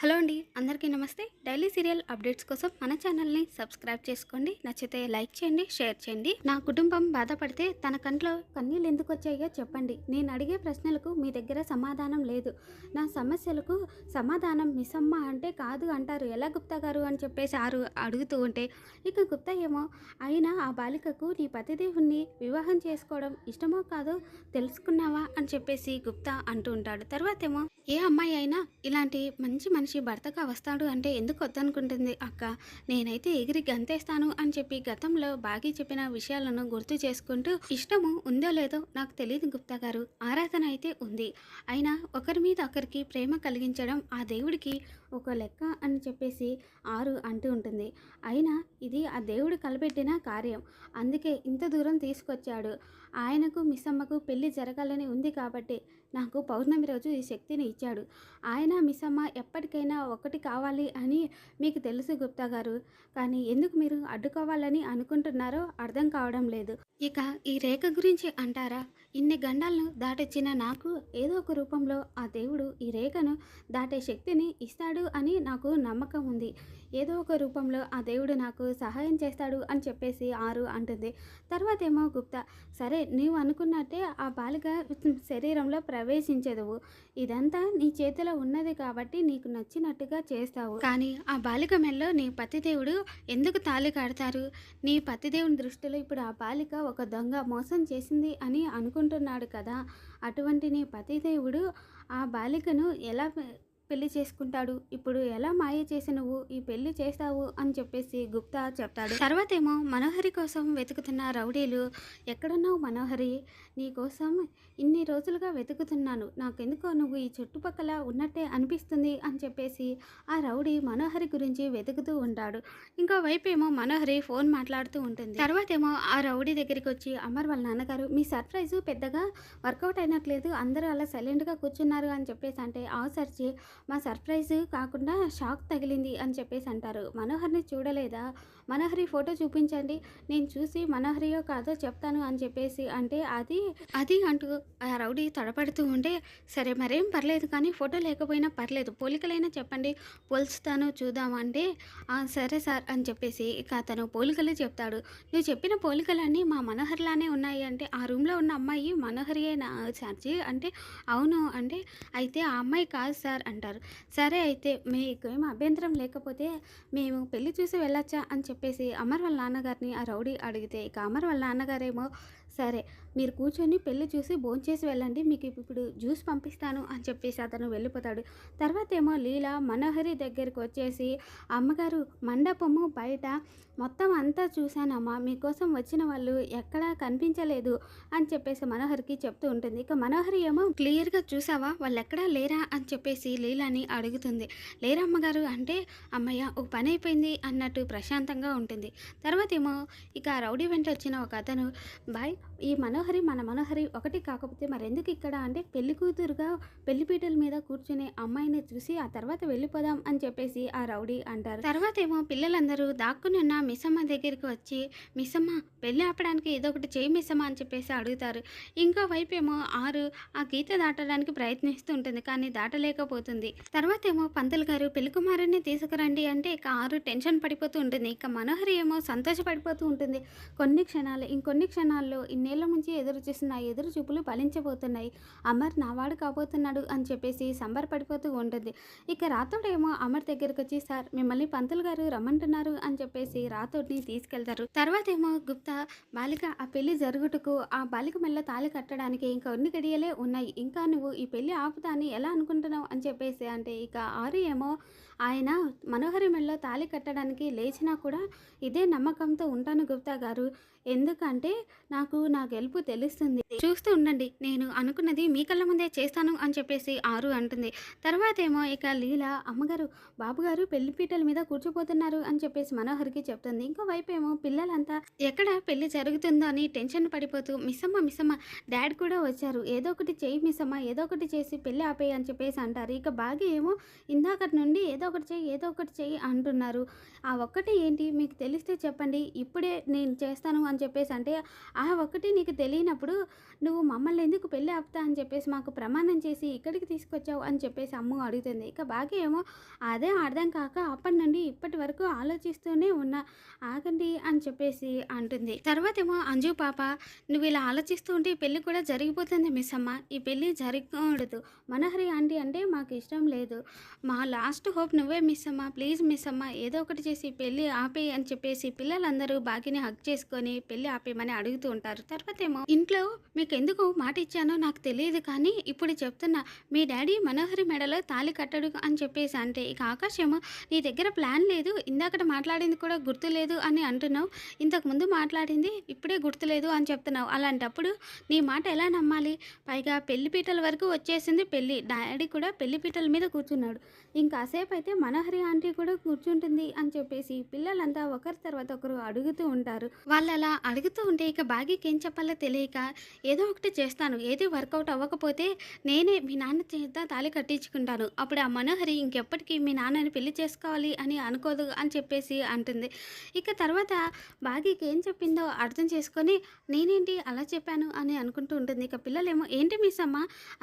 Hello అండి అందరికీ నమస్తే. డైలీ సీరియల్ అప్డేట్స్ కోసం మన ఛానల్ని సబ్స్క్రైబ్ చేసుకోండి. నచ్చితే లైక్ చేయండి షేర్ చేయండి. నా కుటుంబం బాధపడితే తన కంట్లో కన్నీళ్ళు ఎందుకు వచ్చాయో చెప్పండి. నేను అడిగే ప్రశ్నలకు మీ దగ్గర సమాధానం లేదు. నా సమస్యలకు సమాధానం మిస్సమ్మ అంటే కాదు అంటారు. ఎలా గుప్తా గారు అని చెప్పేసి ఆరు అడుగుతూ ఉంటే ఇక గుప్తా ఏమో అయినా ఆ బాలికకు నీ పతిదేవుణ్ణి వివాహం చేసుకోవడం ఇష్టమో కాదో తెలుసుకున్నావా అని చెప్పేసి గుప్తా అంటూ ఉంటాడు. తర్వాత ఏమో ఏ అమ్మాయి అయినా ఇలాంటి మంచి మనిషి మనిషి భర్తగా వస్తాడు అంటే ఎందుకు వద్దనుకుంటుంది? అక్క నేనైతే ఎగిరి గంతేస్తాను అని చెప్పి గతంలో బాగీ చెప్పిన విషయాలను గుర్తు చేసుకుంటూ ఇష్టము ఉందో లేదో నాకు తెలియదు గుప్తా గారు ఆరాధన అయితే ఉంది. అయినా ఒకరి మీద ఒకరికి ప్రేమ కలిగించడం ఆ దేవుడికి ఒక లెక్క అని చెప్పేసి ఆరు అంటూ ఉంటుంది. అయినా ఇది ఆ దేవుడు కలబెట్టిన కార్యం. అందుకే ఇంత దూరం తీసుకొచ్చాడు. ఆయనకు మిస్సమ్మకు పెళ్ళి జరగాలని ఉంది కాబట్టి నాకు పౌర్ణమి రోజు ఈ శక్తిని ఇచ్చాడు. ఆయన మిస్సమ్మ ఎప్పటికైనా ఒకటి కావాలి అని మీకు తెలుసు గుప్తా గారు. కానీ ఎందుకు మీరు అడ్డుకోవాలని అనుకుంటున్నారో అర్థం కావడం లేదు. ఇక ఈ రేఖ గురించి అంటారా? ఇన్ని గండాలను దాటొచ్చిన నాకు ఏదో ఒక రూపంలో ఆ దేవుడు ఈ రేఖను దాటే శక్తిని ఇస్తాడు అని నాకు నమ్మకం ఉంది. ఏదో ఒక రూపంలో ఆ దేవుడు నాకు సహాయం చేస్తాడు అని చెప్పేసి ఆరు అంటుంది. తర్వాత ఏమో గుప్తా సరే నీవు అనుకున్నట్టే ఆ బాలిక శరీరంలో ప్రవేశించదువు. ఇదంతా నీ చేతిలో ఉన్నది కాబట్టి నీకు నచ్చినట్టుగా చేస్తావు. కానీ ఆ బాలిక మెల్లో నీ పతిదేవుడు ఎందుకు తాళి కడతారు? నీ పతిదేవుని దృష్టిలో ఇప్పుడు ఆ బాలిక ఒక దొంగ మోసం చేసింది అని అనుకుంటున్నాడు కదా. అటువంటి నీ పతిదేవుడు ఆ బాలికను ఎలా పెళ్ళి చేసుకుంటాడు. ఇప్పుడు ఎలా మాయ చేసి నువ్వు ఈ పెళ్ళి చేస్తావు అని చెప్పేసి గుప్తా చెప్తాడు. తర్వాత ఏమో మనోహరి కోసం వెతుకుతున్న రౌడీలు ఎక్కడున్నావు మనోహరి? నీ కోసం ఇన్ని రోజులుగా వెతుకుతున్నాను. నాకెందుకో నువ్వు ఈ చుట్టుపక్కల ఉన్నట్టే అనిపిస్తుంది అని చెప్పేసి ఆ రౌడీ మనోహరి గురించి వెతుకుతూ ఉంటాడు. ఇంకో వైపు ఏమో మనోహరి ఫోన్ మాట్లాడుతూ ఉంటుంది. తర్వాత ఏమో ఆ రౌడీ దగ్గరికి వచ్చి అమర్ వాళ్ళ నాన్నగారు మీ సర్ప్రైజ్ పెద్దగా వర్కౌట్ అయినట్లేదు. అందరూ అలా సైలెంట్గా కూర్చున్నారు అని చెప్పేసి అంటే ఆ మా సర్ప్రైజ్ కాకుండా షాక్ తగిలింది అని చెప్పేసి అంటారు. మనోహర్ని చూడలేదా? మనోహరి ఫోటో చూపించండి. నేను చూసి మనోహరియో కాదో చెప్తాను అని చెప్పేసి అంటే అది అది అంటూ ఆ రౌడీ తడపడుతూ ఉంటే సరే మరేం పర్లేదు కానీ ఫోటో లేకపోయినా పర్లేదు. పోలికలైనా చెప్పండి. పోల్చుతాను చూద్దామంటే సరే సార్ అని చెప్పేసి ఇక అతను పోలికలు చెప్తాడు. నువ్వు చెప్పిన పోలికలన్నీ మా మనోహర్లానే ఉన్నాయి అంటే ఆ రూమ్లో ఉన్న అమ్మాయి మనోహరియే సార్జీ అంటే అవును అంటే అయితే ఆ అమ్మాయి కాదు సార్ అంటారు. సరే అయితే మీకు ఏం అభ్యంతరం లేకపోతే మేము పెళ్ళి చూసి వెళ్ళొచ్చా అని చెప్పేసి అమర్ వాళ్ళ నాన్నగారిని ఆ రౌడీ అడిగితే ఇక అమర్ వాళ్ళ నాన్నగారేమో సరే మీరు కూర్చొని పెళ్ళి చూసి భోంచేసి వెళ్ళండి మీకు ఇప్పుడు జ్యూస్ పంపిస్తాను అని చెప్పేసి అతను వెళ్ళిపోతాడు. తర్వాత ఏమో లీల మనోహరి దగ్గరికి వచ్చేసి అమ్మగారు మండపము బయట మొత్తం అంతా చూశానమ్మా మీకోసం వచ్చిన వాళ్ళు ఎక్కడా కనిపించలేదు అని చెప్పేసి మనోహర్కి చెప్తూ ఉంటుంది. ఇక మనోహరి ఏమో క్లియర్గా చూసావా వాళ్ళు ఎక్కడా లేరా అని చెప్పేసి అని అడుగుతుంది. లేరమ్మగారు అంటే అమ్మయ్య ఒక పని అయిపోయింది అన్నట్టు ప్రశాంతంగా ఉంటుంది. తర్వాత ఏమో ఇక ఆ రౌడీ వెంట వచ్చిన ఒక అతను బాయ్ ఈ మనోహరి మన మనోహరి ఒకటి కాకపోతే మరెందుకు ఇక్కడ? అంటే పెళ్ళి కూతురుగా పెళ్ళిపీటల మీద కూర్చునే అమ్మాయిని చూసి ఆ తర్వాత వెళ్ళిపోదాం అని చెప్పేసి ఆ రౌడీ అంటారు. తర్వాత ఏమో పిల్లలందరూ దాక్కుని ఉన్న మిస్సమ్మ దగ్గరికి వచ్చి మిస్సమ్మ పెళ్ళి ఆపడానికి ఏదో ఒకటి చేయి మిసమ్మ అని చెప్పేసి అడుగుతారు. ఇంకో వైపు ఏమో ఆరు ఆ గీత దాటడానికి ప్రయత్నిస్తూ ఉంటుంది కానీ దాటలేకపోతుంది. తర్వాత ఏమో పంతులు గారు పెళ్ళి కుమారుని తీసుకురండి అంటే ఇక ఆరు టెన్షన్ పడిపోతూ ఉంటుంది. ఇక మనోహరి ఏమో సంతోషపడిపోతూ ఉంటుంది. కొన్ని క్షణాలు ఇంకొన్ని క్షణాల్లో ఇన్నేళ్ళ నుంచి ఎదురు చూసిన ఎదురు చూపులు ఫలించబోతున్నాయి. అమర్ నావాడు కాబోతున్నాడు అని చెప్పేసి సంబరపడిపోతూ ఉంటుంది. ఇక రాతోడేమో అమర్ దగ్గరికి వచ్చి సార్ మిమ్మల్ని పంతులు గారు రమ్మంటున్నారు అని చెప్పేసి రాతోడిని తీసుకెళ్తారు. తర్వాత ఏమో గుప్తా బాలిక ఆ పెళ్ళి జరుగుటకు ఆ బాలిక మెల్ల తాళి కట్టడానికి ఇంకా కొన్ని గడియలే ఉన్నాయి. ఇంకా నువ్వు ఈ పెళ్ళి ఆపుతా అని ఎలా అనుకుంటున్నావు? అని చెప్పేసి అంటే ఇక ఆరు ఏమో ఆయన మనోహరి మెల్ల తాళి కట్టడానికి లేచినా కూడా ఇదే నమ్మకంతో ఉంటాను గుప్తా గారు. ఎందుకంటే నాకు నా గెలుపు తెలుస్తుంది. చూస్తూ ఉండండి నేను అనుకున్నది మీ కళ్ళ ముందే చేస్తాను అని చెప్పేసి ఆరు అంటుంది. తర్వాత ఏమో ఇక లీల అమ్మగారు బాబుగారు పెళ్ళి పీటల మీద కూర్చోపోతున్నారు అని చెప్పేసి మనోహర్కి చెప్తుంది. ఇంకో వైపు ఏమో పిల్లలంతా ఎక్కడ పెళ్ళి జరుగుతుందో అని టెన్షన్ పడిపోతూ మిస్సమ్మ మిస్సమ్మ డాడ్ కూడా వచ్చారు. ఏదో ఒకటి చేయి మిస్సమ్మ ఏదో ఒకటి చేసి పెళ్ళి ఆపేయి అని చెప్పేసి అంటారు. ఇక బాగా ఏమో ఇందాకటి నుండి ఏదో ఒకటి చెయ్యి ఏదో ఒకటి చెయ్యి అంటున్నారు. ఆ ఒక్కటి ఏంటి? మీకు తెలిస్తే చెప్పండి. ఇప్పుడే నేను చేస్తాను అని చెప్పేసి అంటే ఆ ఒక్కటి నీకు తెలియనప్పుడు నువ్వు మమ్మల్ని ఎందుకు పెళ్ళి ఆపుతా అని చెప్పేసి మాకు ప్రమాణం చేసి ఇక్కడికి తీసుకొచ్చావు అని చెప్పేసి అమ్మ అడుగుతుంది. ఇక బాగా ఏమో అదే అర్థం కాక అప్పటి నుండి ఇప్పటి వరకు ఆలోచిస్తూనే ఉన్నా. ఆగండి అని చెప్పేసి అంటుంది. తర్వాత ఏమో అంజు పాప నువ్వు ఇలా ఆలోచిస్తూ ఉంటే ఈ పెళ్ళి కూడా జరిగిపోతుంది మిస్ అమ్మ. ఈ పెళ్ళి జరగకూడదు. మనహరి ఆంటీ అంటే మాకు ఇష్టం లేదు. మా లాస్ట్ హోప్ నువ్వే మిస్ అమ్మా ప్లీజ్ మిస్ అమ్మా. ఏదో ఒకటి చేసి పెళ్ళి ఆపేయి అని చెప్పేసి పిల్లలందరూ బాగిని హక్ చేసుకొని పెళ్ళి ఆపేయమని అడుగుతూ ఉంటారు. తర్వాత ఏమో ఇంట్లో మీకు ఎందుకు మాట ఇచ్చానో నాకు తెలియదు కానీ ఇప్పుడు చెప్తున్నా మీ డాడీ మనోహరి మెడలో తాళి కట్టడు అని చెప్పేసి అంటే ఇక ఆకాశేమో నీ దగ్గర ప్లాన్ లేదు ఇందాకట మాట్లాడింది కూడా గుర్తులేదు అని అంటున్నావు. ఇంతకు ముందు మాట్లాడింది ఇప్పుడే గుర్తులేదు అని చెప్తున్నావు. అలాంటప్పుడు నీ మాట ఎలా నమ్మాలి? పైగా పెళ్ళి పీటల వరకు వచ్చేసింది పెళ్ళి. డాడీ కూడా పెళ్ళి పీటల మీద కూర్చున్నాడు. ఇంకాసేపు అయితే మనోహరి ఆంటీ కూడా కూర్చుంటుంది అని చెప్పేసి పిల్లలంతా ఒకరి తర్వాత ఒకరు అడుగుతూ ఉంటారు. వాళ్ళు అలా అడుగుతూ ఉంటే ఇక బాగీకి ఏం చెప్పాలో తెలియక ఏదో ఒకటి చేస్తాను. ఏది వర్కౌట్ అవ్వకపోతే నేనే మీ నాన్న చేత తాళి కట్టించుకుంటాను. అప్పుడు ఆ మనోహరి ఇంకెప్పటికీ మీ నాన్నని పెళ్ళి చేసుకోవాలి అని అనుకోదు అని చెప్పేసి అంటుంది. ఇక తర్వాత బాగీకి ఏం చెప్పిందో అర్థం చేసుకొని నేనేంటి అలా చెప్పాను అని అనుకుంటూ ఉంటుంది. ఇక పిల్లలేమో ఏంటి మిస్ అమ్మ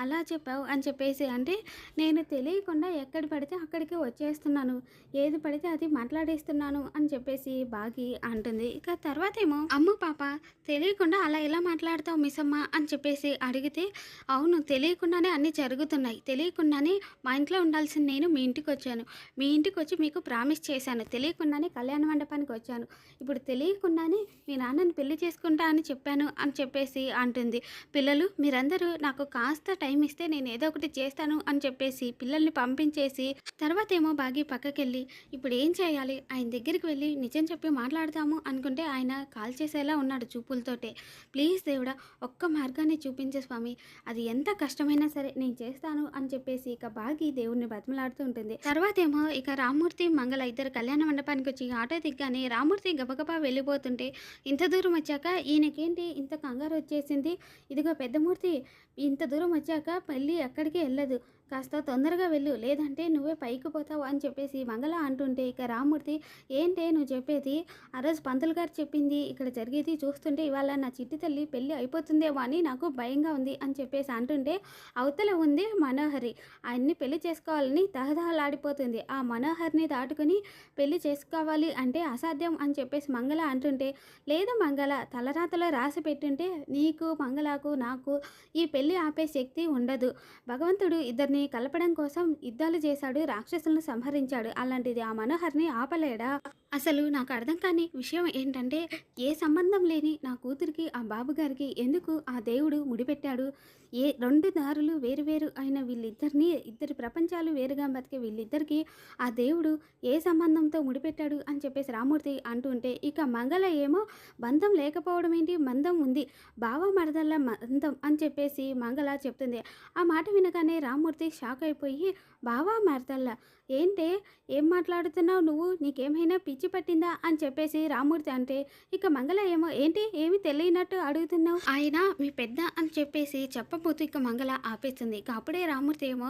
అలా చెప్పావు అని చెప్పేసి అంటే నేను తెలియకుండా ఎక్కడ పడితే అక్కడికి వచ్చేస్తున్నాను. ఏది పడితే అది మాట్లాడేస్తున్నాను అని చెప్పేసి బాగి అంటుంది. ఇక తర్వాత ఏమో అమ్మ పాప తెలియకుండా అలా ఎలా మాట్లాడతావు మిస్సమ్మ అని చెప్పేసి అడిగితే అవును తెలియకుండానే అన్నీ జరుగుతున్నాయి. తెలియకుండానే మా ఇంట్లో ఉండాల్సిన నేను మీ ఇంటికి వచ్చాను. మీ ఇంటికి వచ్చి మీకు ప్రామిస్ చేశాను. తెలియకుండానే కళ్యాణ మండపానికి వచ్చాను. ఇప్పుడు తెలియకుండానే మీ నాన్నని పెళ్ళి చేసుకుంటా అని చెప్పాను అని చెప్పేసి అంటుంది. పిల్లలు మీరందరూ నాకు కాస్త టైం ఇస్తే నేను ఏదో ఒకటి చేస్తాను అని చెప్పేసి పిల్లల్ని పంపించేసి తర్వాత ఏమో బాగి పక్కకెళ్ళి ఇప్పుడు ఏం చేయాలి? ఆయన దగ్గరికి వెళ్ళి నిజం చెప్పి మాట్లాడదాము అనుకుంటే ఆయన కాల్ చేసేలా ఉన్నాడు చూపులతోటే. ప్లీజ్ దేవుడా ఒక్క మార్గాన్ని చూపించే స్వామి. అది ఎంత కష్టమైనా సరే నేను చేస్తాను అని చెప్పేసి ఇక బాగి దేవుడిని బతిమలాడుతూ ఉంటుంది. తర్వాత ఏమో ఇక రామూర్తి మంగళ ఇద్దరు కళ్యాణ మండపానికి వచ్చి ఆటో దిగ్గానే రామూర్తి గబగబా వెళ్ళిపోతుంటే ఇంత దూరం వచ్చాక ఈయనకేంటి ఇంత కంగారు వచ్చేసింది? ఇదిగో పెద్దమూర్తి ఇంత దూరం వచ్చాక పెళ్ళి ఎక్కడికి వెళ్ళదు. కాస్త తొందరగా వెళ్ళు. లేదంటే నువ్వే పైకి పోతావు అని చెప్పేసి మంగళ అంటుంటే ఇక రామూర్తి ఏంటే నువ్వు చెప్పేది? ఆ రోజు పంతులు గారు చెప్పింది ఇక్కడ జరిగేది చూస్తుంటే ఇవాళ నా చిట్టి తల్లి పెళ్ళి అయిపోతుందేమో అని నాకు భయంగా ఉంది అని చెప్పేసి అంటుంటే అవతల ఉంది మనోహరి. ఆయన్ని పెళ్ళి చేసుకోవాలని తహదహలాడిపోతుంది ఆ మనోహర్ని దాటుకుని పెళ్ళి చేసుకోవాలి అంటే అసాధ్యం అని చెప్పేసి మంగళ అంటుంటే లేదు మంగళ తలరాతలో రాసి పెట్టుంటే నీకు మంగళకు నాకు ఈ పెళ్ళి ఆపే శక్తి ఉండదు. భగవంతుడు ఇద్దరిని కలపడం కోసం యుద్ధాలు చేశాడు రాక్షసులను సంహరించాడు. అలాంటిది ఆ మనోహర్ని ఆపలేడా? అసలు నాకు అర్థం కాని విషయం ఏంటంటే ఏ సంబంధం లేని నా కూతురికి ఆ బాబుగారికి ఎందుకు ఆ దేవుడు ముడిపెట్టాడు? ఏ రెండు దారులు వేరువేరు అయిన వీళ్ళిద్దరిని ఇద్దరి ప్రపంచాలు వేరుగా బతికే వీళ్ళిద్దరికీ ఆ దేవుడు ఏ సంబంధంతో ముడిపెట్టాడు అని చెప్పేసి రామూర్తి అంటుంటే ఇక మంగళ ఏమో బంధం లేకపోవడం ఏంటి? మందం ఉంది. బావ మరదల్ల మందం అని చెప్పేసి మంగళ చెప్తుంది. ఆ మాట వినగానే రామూర్తి షాక్ అయిపోయి బావా మరదల్ల ఏంటే? ఏం మాట్లాడుతున్నావు నువ్వు? నీకేమైనా పిచ్చి పట్టిందా? అని చెప్పేసి రామూర్తి అంటే ఇక మంగళ ఏమో ఏంటి? ఏమి తెలియనట్టు అడుగుతున్నావు? ఆయన మీ పెద్ద అని చెప్పేసి చెప్పబోతూ ఇక మంగళ ఆపేస్తుంది ఇక అప్పుడే రామూర్తి ఏమో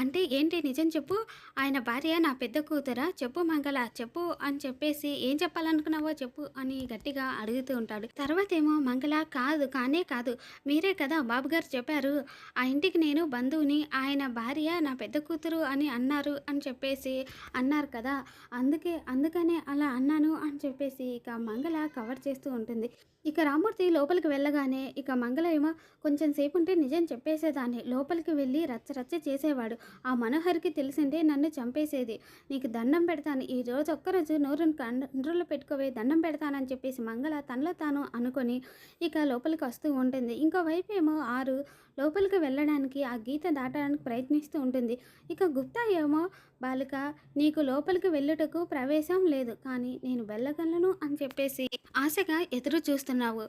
అంటే ఏంటి నిజం చెప్పు? ఆయన భార్య నా పెద్ద కూతురా? చెప్పు మంగళ చెప్పు అని చెప్పేసి ఏం చెప్పాలనుకున్నావో చెప్పు అని గట్టిగా అడుగుతూ ఉంటాడు. తర్వాత ఏమో మంగళ కాదు కానే కాదు మీరే కదా బాబు గారు చెప్పారు. ఆ ఇంటికి నేను బంధువుని ఆయన భార్య నా పెద్ద కూతురు అని అన్నారు అని చెప్పేసి అన్నారు కదా. అందుకే అందుకనే అలా అన్నాను అని చెప్పేసి ఇక మంగళ కవర్ చేస్తూ ఉంటుంది. ఇక రామూర్తి లోపలికి వెళ్ళగానే ఇక మంగళ ఏమో కొంచెం సేపు ఉంటే నిజం చెప్పేసేదాన్ని. లోపలికి వెళ్ళి రచ్చ రచ్చ చేసేవాడు. ఆ మనోహర్కి తెలిసిందే నన్ను చంపేసేది. నీకు దండం పెడతాను. ఈ రోజు ఒక్కరోజు నోరుని కండ్రులు పెట్టుకోవే దండం పెడతానని చెప్పేసి మంగళ తనలో తాను అనుకొని ఇక లోపలికి వస్తూ ఉంటుంది. ఇంకోవైపు ఏమో ఆరు లోపలికి వెళ్ళడానికి ఆ గీత దాటడానికి ప్రయత్నిస్తూ ఉంటుంది. ఇక గుప్తా ఏమో బాలిక నీకు లోపలికి వెళ్ళుటకు ప్రవేశం లేదు. కానీ నేను వెళ్ళగలను అని చెప్పేసి ఆశగా ఎదురు చూస్తున్నావు.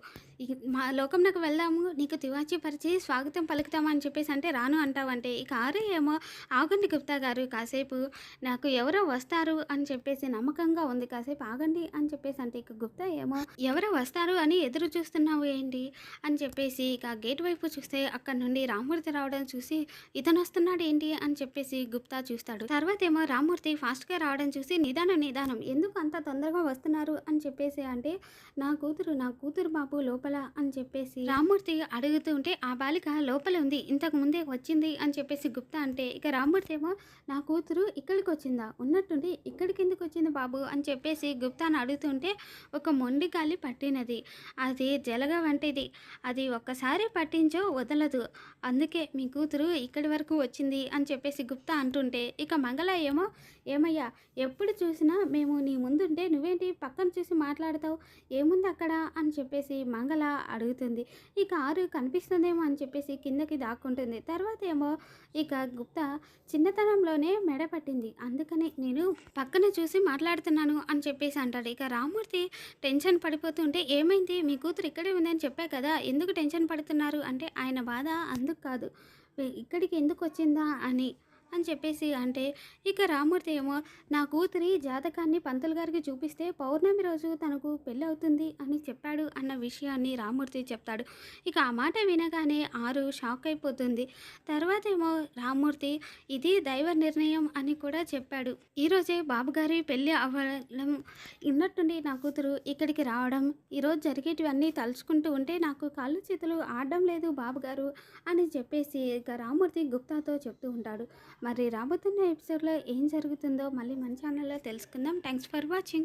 మా లోకంలోకి వెళ్దాము. నీకు తివాచి పరిచి స్వాగతం పలుకుతామని చెప్పేసి అంటే రాను అంటావంటే ఇక ఆరు ఏమో ఆగండి గుప్తా గారు కాసేపు నాకు ఎవరో వస్తారు అని చెప్పేసి నమ్మకంగా ఉంది కాసేపు ఆగండి అని చెప్పేసి అంటే ఇక గుప్తా ఏమో ఎవరో వస్తారు అని ఎదురు చూస్తున్నావు ఏంటి అని చెప్పేసి ఇక గేట్ వైపు చూస్తే అక్కడ నుండి రామూర్తి రావడం చూసి ఇతను వస్తున్నాడు ఏంటి అని చెప్పేసి గుప్తా చూస్తాడు. తర్వాత ఏమో రామ్మూర్తి ఫాస్ట్గా రావడం చూసి నిదానం నిదానం ఎందుకు అంత తొందరగా వస్తున్నారు అని చెప్పేసి అంటే నా కూతురు నా కూతురు బాబు లోపల అని చెప్పేసి రామ్మూర్తి అడుగుతూ ఉంటే ఆ బాలిక లోపల ఉంది ఇంతకు ముందే వచ్చింది అని చెప్పేసి గుప్తా అంటే ఇక రామ్మూర్తి ఏమో నా కూతురు ఇక్కడికి వచ్చిందా ఉన్నట్టుండి ఇక్కడికి ఎందుకు వచ్చింది బాబు? అని చెప్పేసి గుప్తాను అడుగుతుంటే ఒక మొండి గాలి పట్టినది. అది జలగ వంటిది. అది ఒక్కసారి పట్టించో వదలదు. అందుకే మీ కూతురు ఇక్కడి వరకు వచ్చింది అని చెప్పేసి గుప్తా అంటుంటే ఇక మంగళ ఏమో? ఏమయ్యా ఎప్పుడు చూసినా మేము నీ ముందుంటే నువ్వేంటి పక్కన చూసి మాట్లాడతావు? ఏముంది అక్కడ అని చెప్పేసి మంగళ అడుగుతుంది. ఇక ఆరు కనిపిస్తుందేమో? అని చెప్పేసి కిందకి దాక్కుంటుంది. తర్వాత ఏమో ఇక గుప్తా చిన్నతనంలోనే మెడ పట్టింది. అందుకనే నేను పక్కన చూసి మాట్లాడుతున్నాను అని చెప్పేసి అంటాడు. ఇక రామూర్తి టెన్షన్ పడిపోతుంటే ఏమైంది? మీ కూతురు ఇక్కడే ఉందని చెప్పా కదా ఎందుకు టెన్షన్ పడుతున్నారు? అంటే ఆయన బాధ అందుకు కాదు. ఇక్కడికి ఎందుకు వచ్చిందా అని అని చెప్పేసి అంటే ఇక రామూర్తి ఏమో నా కూతురి జాతకాన్ని పంతులు గారికి చూపిస్తే పౌర్ణమి రోజు తనకు పెళ్ళి అవుతుంది అని చెప్పాడు అన్న విషయాన్ని రామూర్తి చెప్తాడు. ఇక ఆ మాట వినగానే ఆరు షాక్ అయిపోతుంది. తర్వాత ఏమో రామూర్తి ఇది దైవ నిర్ణయం అని కూడా చెప్పాడు. ఈరోజే బాబుగారి పెళ్ళి అవ్వడం ఉన్నట్టుండి నా కూతురు ఇక్కడికి రావడం ఈరోజు జరిగేటివన్నీ తలుచుకుంటూ ఉంటే నాకు కాళ్ళు చేతులు ఆడడం లేదు బాబుగారు అని చెప్పేసి ఇక రామూర్తి గుప్తాతో చెప్తూ ఉంటాడు. మరి రాబోతున్న ఎపిసోడ్లో ఏం జరుగుతుందో మళ్ళీ మన ఛానల్లో తెలుసుకుందాం. Thanks for watching